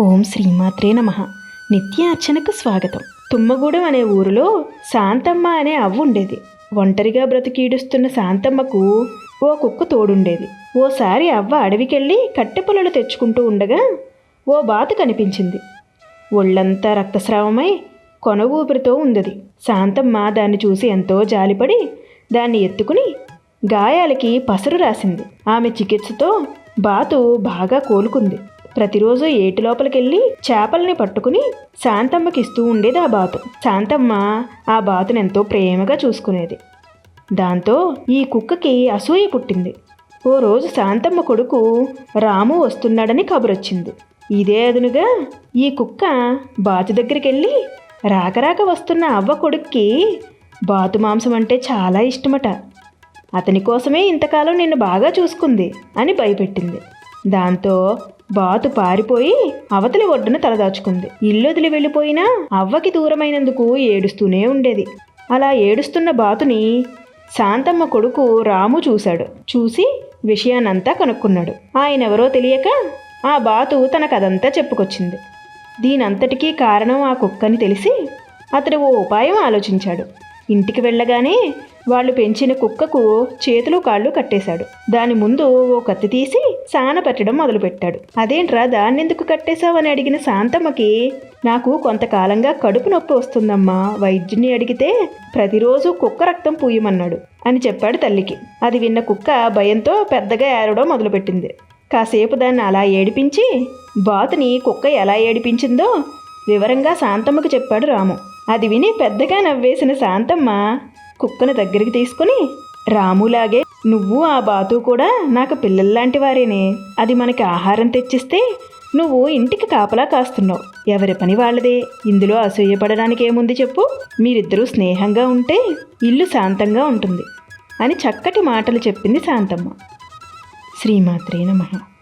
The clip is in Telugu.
ఓం శ్రీమాత్రే నమ. నిత్య అర్చనకు స్వాగతం. తుమ్మగూడెం అనే ఊరిలో శాంతమ్మ అనే అవ్వ ఉండేది. ఒంటరిగా బ్రతికీడుస్తున్న శాంతమ్మకు ఓ కుక్క తోడుండేది. ఓసారి అవ్వ అడవికెళ్ళి కట్టె పుల్లలు తెచ్చుకుంటూ ఉండగా ఓ బాతు కనిపించింది. ఒళ్ళంతా రక్తస్రావమై కొన ఊపిరితో ఉందది. శాంతమ్మ దాన్ని చూసి ఎంతో జాలిపడి దాన్ని ఎత్తుకుని గాయాలకి పసరు రాసింది. ఆమె చికిత్సతో బాతు బాగా కోలుకుంది. ప్రతిరోజు ఏటి లోపలికెళ్ళి చేపల్ని పట్టుకుని శాంతమ్మకి ఇస్తూ ఉండేది ఆ బాతు. శాంతమ్మ ఆ బాతుని ఎంతో ప్రేమగా చూసుకునేది. దాంతో ఈ కుక్కకి అసూయ పుట్టింది. ఓ రోజు శాంతమ్మ కొడుకు రాము వస్తున్నాడని కబురొచ్చింది. ఇదే అదునుగా ఈ కుక్క బాతు దగ్గరికి వెళ్ళి రాకరాక వస్తున్న అవ్వ కొడుక్కి బాతు మాంసం అంటే చాలా ఇష్టమట. అతని కోసమే ఇంతకాలం నిన్ను బాగా చూసుకుంది అని భయపెట్టింది. దాంతో బాతు పారిపోయి అవతలి ఒడ్డున తలదాచుకుంది. ఇల్లు వదిలి వెళ్ళిపోయినా అవ్వకి దూరమైనందుకు ఏడుస్తూనే ఉండేది. అలా ఏడుస్తున్న బాతుని శాంతమ్మ కొడుకు రాము చూశాడు. చూసి విషయానంతా కనుక్కున్నాడు. ఆయనెవరో తెలియక ఆ బాతు తన కథంతా చెప్పుకొచ్చింది. దీనంతటికీ కారణం ఆ కుక్కని తెలిసి అతడు ఓ ఉపాయం ఆలోచించాడు. ఇంటికి వెళ్ళగానే వాళ్ళు పెంచిన కుక్కకు చేతులు కాళ్ళు కట్టేశాడు. దాని ముందు ఓ కత్తి తీసి సాన పెట్టడం మొదలుపెట్టాడు. అదేంట్రా దాన్నెందుకు కట్టేశావని అడిగిన శాంతమ్మకి నాకు కొంతకాలంగా కడుపు నొప్పి వస్తుందమ్మా. వైద్యుని అడిగితే ప్రతిరోజు కుక్క రక్తం పూయమన్నాడు అని చెప్పాడు తల్లికి. అది విన్న కుక్క భయంతో పెద్దగా ఏరడం మొదలుపెట్టింది. కాసేపు దాన్ని అలా ఏడిపించి బాతుని కుక్క ఎలా ఏడిపించిందో వివరంగా శాంతమ్మకు చెప్పాడు రాము. అది విని పెద్దగా నవ్వేసిన శాంతమ్మ కుక్కను దగ్గరికి తీసుకుని రాములాగే నువ్వు ఆ బాతు కూడా నాకు పిల్లల్లాంటి వారేనే. అది మనకి ఆహారం తెచ్చిస్తే నువ్వు ఇంటికి కాపలా కాస్తున్నావు. ఎవరి పని వాళ్ళదే? ఇందులో అసూయపడడానికి ఏముంది చెప్పు. మీరిద్దరూ స్నేహంగా ఉంటే ఇల్లు శాంతంగా ఉంటుంది. అని చక్కటి మాటలు చెప్పింది శాంతమ్మ. శ్రీమాత్రే నమః.